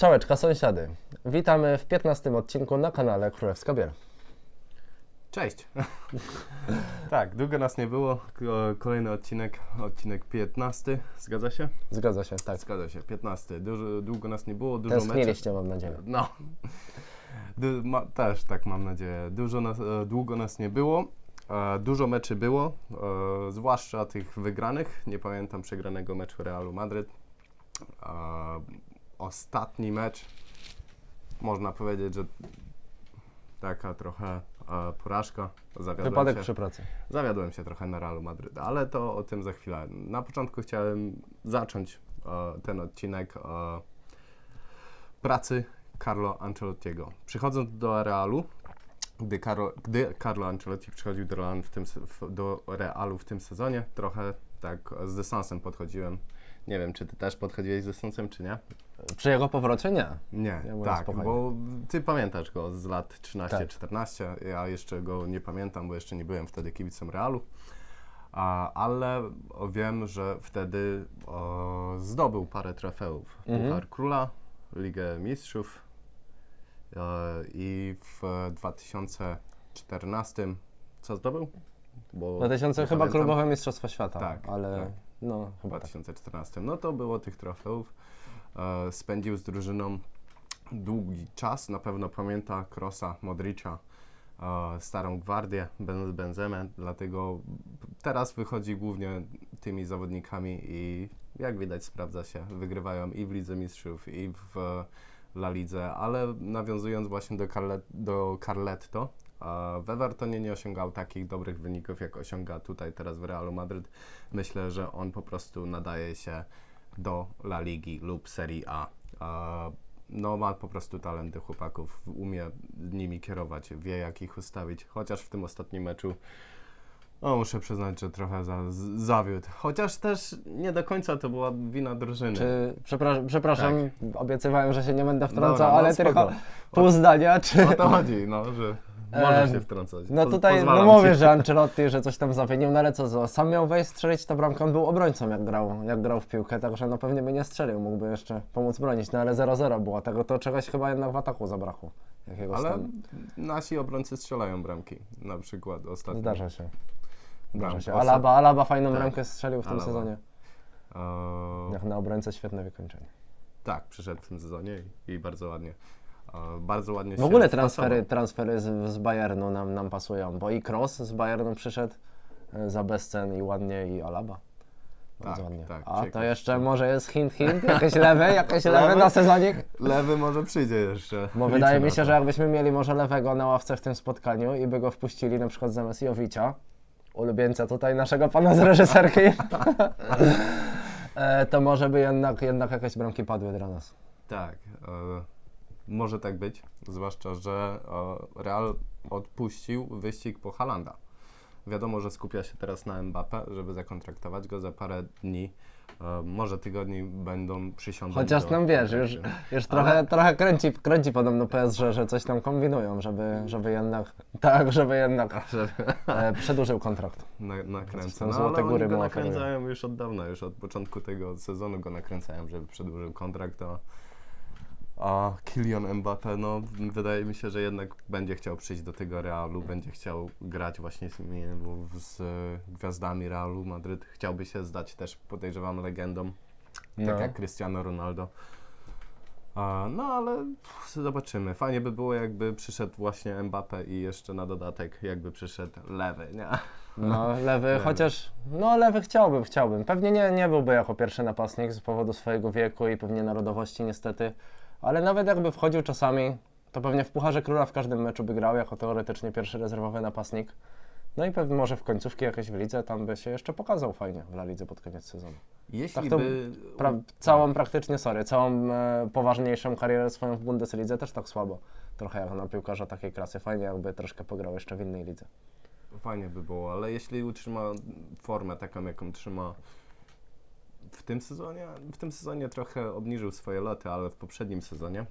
Strzałeczka sąsiady. Witamy w 15 odcinku na kanale Królewska Biel. Cześć! tak, długo nas nie było. Ko- Kolejny odcinek, odcinek 15. Zgadza się? Zgadza się, tak. Zgadza się, 15. Dużo, długo nas nie było, dużo meczów. Tęskniliście, mam nadzieję. No. Du- ma, też tak mam nadzieję. Dużo nas, e, długo nas nie było. E, dużo meczy było, e, zwłaszcza tych wygranych. Nie pamiętam przegranego meczu Realu Madryt. E, ostatni mecz, można powiedzieć, że taka trochę e, porażka. Zawiodłem Wypadek się. przy pracy. Zawiodłem się trochę na Realu Madryt, ale to o tym za chwilę. Na początku chciałem zacząć e, ten odcinek e, pracy Carlo Ancelottiego. Przychodząc do Realu, gdy, Carlo, gdy Carlo Ancelotti przychodził do Realu, w tym, se- w, do Realu w tym sezonie, trochę tak z dystansem podchodziłem. Nie wiem, czy ty też podchodziłeś z dystansem, czy nie? Przy jego powrocie nie. Nie, Ja tak, spokojny. bo ty pamiętasz go z lat Tak. 13-14, ja jeszcze go nie pamiętam, bo jeszcze nie byłem wtedy kibicem Realu, a, ale wiem, że wtedy o, zdobył parę trofeów. Mhm. Puchar Króla, Ligę Mistrzów e, i w 2014 co zdobył? Bo 2000 nie chyba pamiętam. klubowe Mistrzostwa Świata, Tak, ale tak. No w chyba tak. 2014. No to było tych trofeów. E, spędził z drużyną długi czas. Na pewno pamięta Krosa, Modricza, e, starą gwardię, Ben- Benzemę, dlatego teraz wychodzi głównie tymi zawodnikami i jak widać sprawdza się. Wygrywają i w Lidze Mistrzów, i w La Lidze, ale nawiązując właśnie do, Carle, do Carletto, e, w Evertonie nie osiągał takich dobrych wyników, jak osiąga tutaj teraz w Realu Madryt. Myślę, że on po prostu nadaje się do La Ligi lub Serie A. No, ma po prostu talent tych chłopaków, umie nimi kierować, wie jak ich ustawić. Chociaż w tym ostatnim meczu, no muszę przyznać, że trochę za, z- zawiódł. Chociaż też nie do końca to była wina drużyny. Czy, przepraszam, przepraszam obiecywałem, że się nie będę wtrącał, Dobra, no ale spoko. tylko pół zdania, czy... O to chodzi, no, że możesz się wtrącać. No tutaj, no pozwalam mówię, ci. że Ancelotti, że coś tam zawinił, no ale co, co, sam miał wejść, strzelić tę bramkę, on był obrońcą jak grał, jak grał w piłkę, także no pewnie by nie strzelił, mógłby jeszcze pomóc bronić, no ale 0-0 było, tego to czegoś chyba jednak w ataku zabrakło, jakiegoś Ale tam, nasi obrońcy strzelają bramki, na przykład ostatnio. zdarza się, zdarza się, Alaba, Alaba fajną Tak. bramkę strzelił w tym Alaba. sezonie, jak na obrońcę świetne wykończenie. Tak, przyszedł w tym sezonie i, i bardzo ładnie. Bardzo ładnie W ogóle transfery, transfery z, z Bayernu nam, nam pasują, bo i Kroos z Bayernu przyszedł e, za bezcen i ładnie i Alaba. Bardzo Tak, ładnie. tak, A to ciekaw. jeszcze może jest hint, hint, jakieś lewe, jakieś Lewe? na sezonik? Lewy może przyjdzie jeszcze. Bo wydaje mi się, to. że jakbyśmy mieli może lewego na ławce w tym spotkaniu i by go wpuścili na przykład zamiast Jowicia, ulubieńca tutaj naszego pana z reżyserki, e, to może by jednak, jednak jakieś bramki padły dla nas. Tak, e, może tak być, zwłaszcza, że e, Real odpuścił wyścig po Halanda. Wiadomo, że skupia się teraz na Mbappe, żeby zakontraktować go za parę dni, e, może tygodni będą przysiądą Chociaż do nam wiesz, już, już trochę, trochę kręci, kręci podobno PSG, że coś tam kombinują, żeby, żeby jednak, tak, żeby jednak Żeby przedłużył kontrakt. na, nakręca. No, Złote ale Góry oni go nakręcają już od dawna, już od początku tego sezonu go nakręcają, żeby przedłużył kontrakt, a, a Kylian Mbappé, no wydaje mi się, że jednak będzie chciał przyjść do tego Realu, będzie chciał grać właśnie z, z gwiazdami Realu Madryt, chciałby się zdać też, podejrzewam, legendą, No. tak jak Cristiano Ronaldo. A, no ale zobaczymy. Fajnie by było, jakby przyszedł właśnie Mbappé i jeszcze na dodatek jakby przyszedł lewy, nie? No, lewy, Lewy. chociaż, no lewy chciałbym, chciałbym. Pewnie nie, nie byłby jako pierwszy napastnik z powodu swojego wieku i pewnie narodowości niestety, ale nawet jakby wchodził czasami, to pewnie w Pucharze Króla w każdym meczu by grał jako teoretycznie pierwszy rezerwowy napastnik. No i pewnie może w końcówki jakieś w lidze tam by się jeszcze pokazał fajnie w La Lidze pod koniec sezonu. Jeśli Tak to by... Pra- całą praktycznie, sorry, całą e, poważniejszą karierę swoją w Bundeslidze też tak słabo. Trochę jak na piłkarza takiej klasy. Fajnie jakby troszkę pograł jeszcze w innej lidze. Fajnie by było, ale jeśli utrzyma formę taką, jaką trzyma w tym sezonie, w tym sezonie trochę obniżył swoje loty, ale w poprzednim sezonie,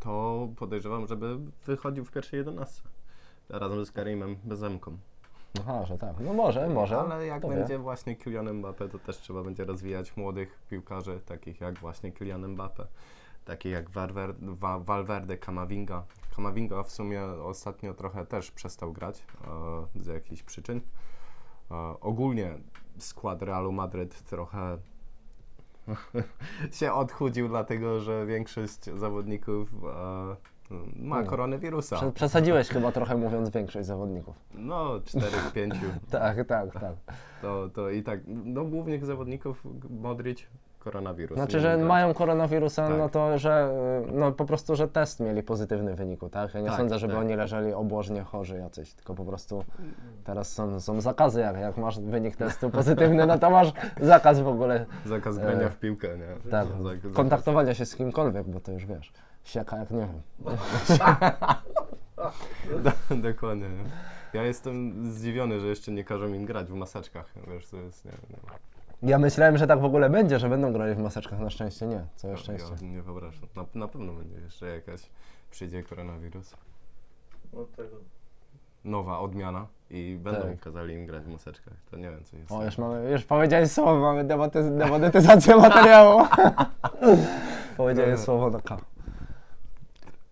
to podejrzewam, żeby wychodził w pierwszej 11 razem z Karimem Bezemką. Aha, że tak. No może, może. Ale jak będzie właśnie Kylian Mbappé, to też trzeba będzie rozwijać młodych piłkarzy, takich jak właśnie Kylian Mbappé. takie jak Valverde, Valverde Camavinga. Camavinga w sumie ostatnio trochę też przestał grać e, z jakichś przyczyn. E, ogólnie skład Realu Madryt trochę się odchudził, dlatego że większość zawodników e, ma No. koronawirusa. Prze- Przesadziłeś chyba trochę mówiąc większość zawodników. No, 4 z 5. Tak, tak, tak. To, to i tak, no głównych zawodników Modric, koronawirus. Znaczy, że mają koronawirusa, Tak. no to, że y, no po prostu, że test mieli pozytywny w wyniku, tak? Ja nie Tak, sądzę, żeby tak. oni leżeli obłożnie chorzy jacyś, tylko po prostu teraz są, są zakazy, jak, jak masz wynik testu pozytywny, no to masz zakaz w ogóle Zakaz grania E, w piłkę, nie? tak, Zak- zakaz- kontaktowania się z kimkolwiek, bo to już wiesz, siaka jak nie wiem. Do- Dokładnie. Nie? Ja jestem zdziwiony, że jeszcze nie każą im grać w maseczkach. Wiesz, to jest. Nie, nie. Ja myślałem, że tak w ogóle będzie, że będą grali w maseczkach, na szczęście nie, całe szczęście. Ja nie wyobrażam. Na, na pewno będzie jeszcze jakaś. Przyjdzie koronawirus. Od tego. Nowa odmiana i będą Tak. kazali im grać w maseczkach. To nie wiem, co jest. O, już mamy, już powiedziałeś słowo, mamy demonetyzację materiału. powiedziałeś słowo na K.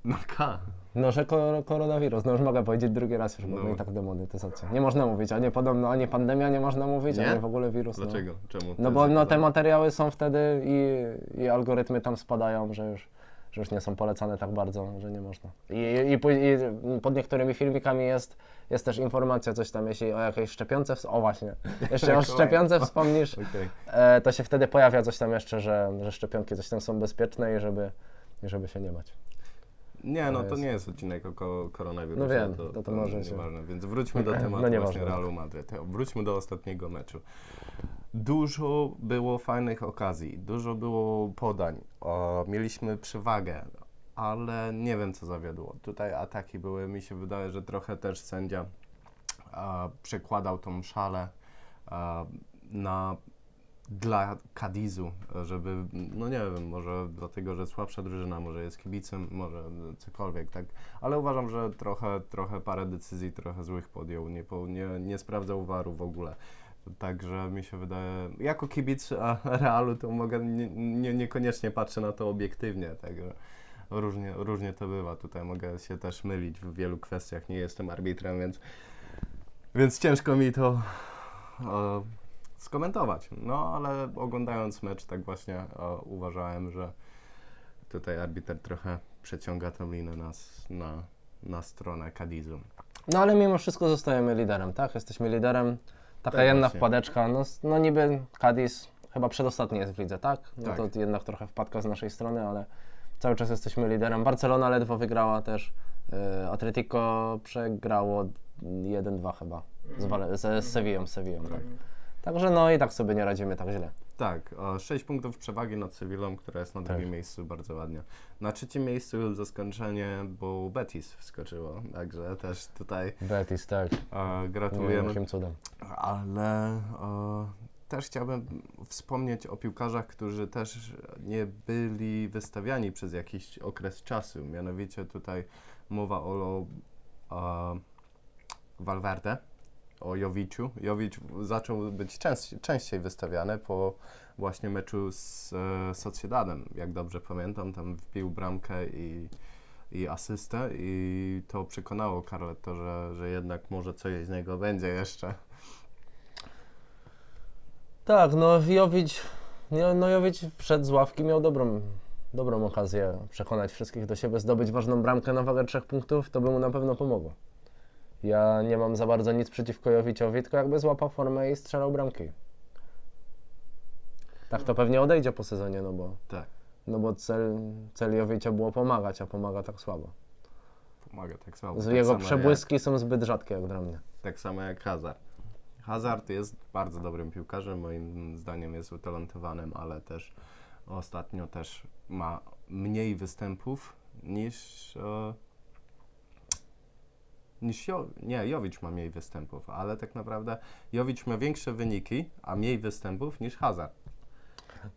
No K. No, że ko- koronawirus, no już mogę powiedzieć drugi raz już, bo No. no. i tak demonetyzacja. Nie można mówić, a nie podobno, ani pandemia nie można mówić, Nie? ani w ogóle wirus. No. Dlaczego? Czemu? No bo no, te materiały są wtedy i, i algorytmy tam spadają, że już, że już nie są polecane tak bardzo, że nie można. I, i, i pod niektórymi filmikami jest, jest też informacja, coś tam, jeśli o jakiejś szczepionce, ws- o właśnie, jeszcze o szczepionce wspomnisz, Okej. e, to się wtedy pojawia coś tam jeszcze, że, że szczepionki coś tam są bezpieczne i żeby, i żeby się nie bać. Nie, no To jest- nie jest odcinek o ko- koronawirusie. No wiem, to, to- może się- nieważne. Więc wróćmy do tematu No właśnie nieważne. Realu Madryt. Wróćmy do ostatniego meczu. Dużo było fajnych okazji, dużo było podań. O, mieliśmy przewagę, ale nie wiem co zawiodło. Tutaj ataki były, mi się wydaje, że trochę też sędzia a, przekładał tą szalę a, na dla Kadizu, żeby, no nie wiem, może dlatego, że słabsza drużyna, może jest kibicem, może cokolwiek, tak, ale uważam, że trochę, trochę parę decyzji, trochę złych podjął, nie, po, nie, nie sprawdzał waru w ogóle. Także mi się wydaje, jako kibic Realu to mogę, nie, nie, niekoniecznie patrzę na to obiektywnie, także różnie, różnie to bywa. Tutaj mogę się też mylić w wielu kwestiach, nie jestem arbitrem, więc, więc ciężko mi to e, skomentować. No, ale oglądając mecz, tak właśnie e, uważałem, że tutaj arbiter trochę przeciąga tą linę na, s- na, na stronę Kadizu. No ale mimo wszystko zostajemy liderem, tak? Jesteśmy liderem. Taka Tak, jedna właśnie. wpadeczka. No, s- no niby Cadiz chyba przedostatni jest w lidze, tak? No Tak. to jednak trochę wpadka z naszej strony, ale cały czas jesteśmy liderem. Barcelona ledwo wygrała też. Yy, Atletico przegrało 1-2 chyba z, Wale- z, z Sevillą, z Sevillą, tak. Także no i tak sobie nie radzimy tak źle. Tak, 6 punktów przewagi nad Sewillą, która jest na Tak. drugim miejscu, bardzo ładnie. Na trzecim miejscu zaskoczenie, bo Betis wskoczyło, także też tutaj Betis, tak. e, gratulujemy. jakim cudem. Ale e, też chciałbym wspomnieć o piłkarzach, którzy też nie byli wystawiani przez jakiś okres czasu. Mianowicie tutaj mowa o e, Valverde, o Jowiciu. Jowicz zaczął być częściej wystawiany po właśnie meczu z e, Sociedadem. Jak dobrze pamiętam, tam wbił bramkę i, i asystę i to przekonało Carletto, że, że jednak może coś z niego będzie jeszcze. Tak, no Jowicz, nie, no Jowicz wszedł z ławki, miał dobrą, dobrą okazję przekonać wszystkich do siebie, zdobyć ważną bramkę na wagę trzech punktów, to by mu na pewno pomogło. Ja nie mam za bardzo nic przeciwko Jowiciowi, tylko jakby złapał formę i strzelał bramki. Tak to pewnie odejdzie po sezonie, no bo, Tak, no bo cel, cel Jowicia było pomagać, a pomaga tak słabo. pomaga tak samo. Z tak jego samo przebłyski są zbyt rzadkie jak dla mnie. Jak, tak samo jak Hazard. Hazard jest bardzo dobrym piłkarzem, moim zdaniem jest utalentowanym, ale też ostatnio też ma mniej występów niż. E, niż jo, nie, Jowicz ma mniej występów, ale tak naprawdę Jowicz ma większe wyniki, a mniej występów niż Hazard.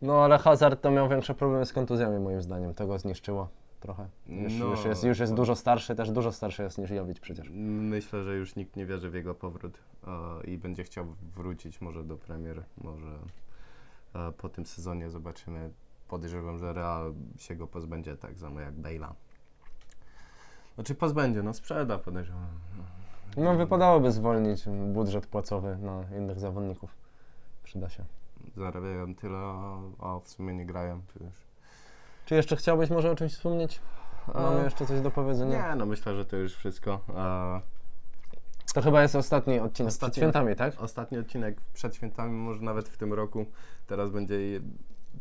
No ale Hazard to miał większe problemy z kontuzjami moim zdaniem, to go zniszczyło trochę. Już, No. już, jest, już jest dużo starszy, też dużo starszy jest niż Jowicz przecież. Myślę, że już nikt nie wierzy w jego powrót e, i będzie chciał wrócić może do Premier, może e, po tym sezonie zobaczymy podejrzewam, że Real się go pozbędzie tak samo jak Bale'a. Znaczy pozbędzie, no sprzeda podejrzewam. No wypadałoby zwolnić budżet płacowy na innych zawodników. Przyda się. Zarabiają tyle, a, a w sumie nie grają. To już. Czy jeszcze chciałbyś może o czymś wspomnieć? Mamy E, jeszcze coś do powiedzenia? Nie, no myślę, że to już wszystko. E, To chyba jest ostatni odcinek przed Ostatni- świętami, tak? Ostatni odcinek przed świętami, może nawet w tym roku. Teraz będzie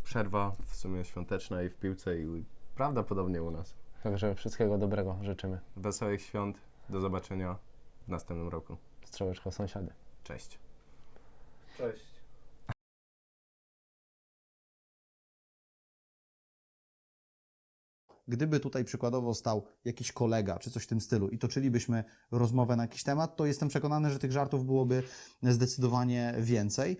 przerwa w sumie świąteczna i w piłce i prawdopodobnie u nas. Także wszystkiego dobrego życzymy. Wesołych świąt. Do zobaczenia w następnym roku. Strzałeczka sąsiady. Cześć. Cześć. Gdyby tutaj przykładowo stał jakiś kolega czy coś w tym stylu i toczylibyśmy rozmowę na jakiś temat, to jestem przekonany, że tych żartów byłoby zdecydowanie więcej.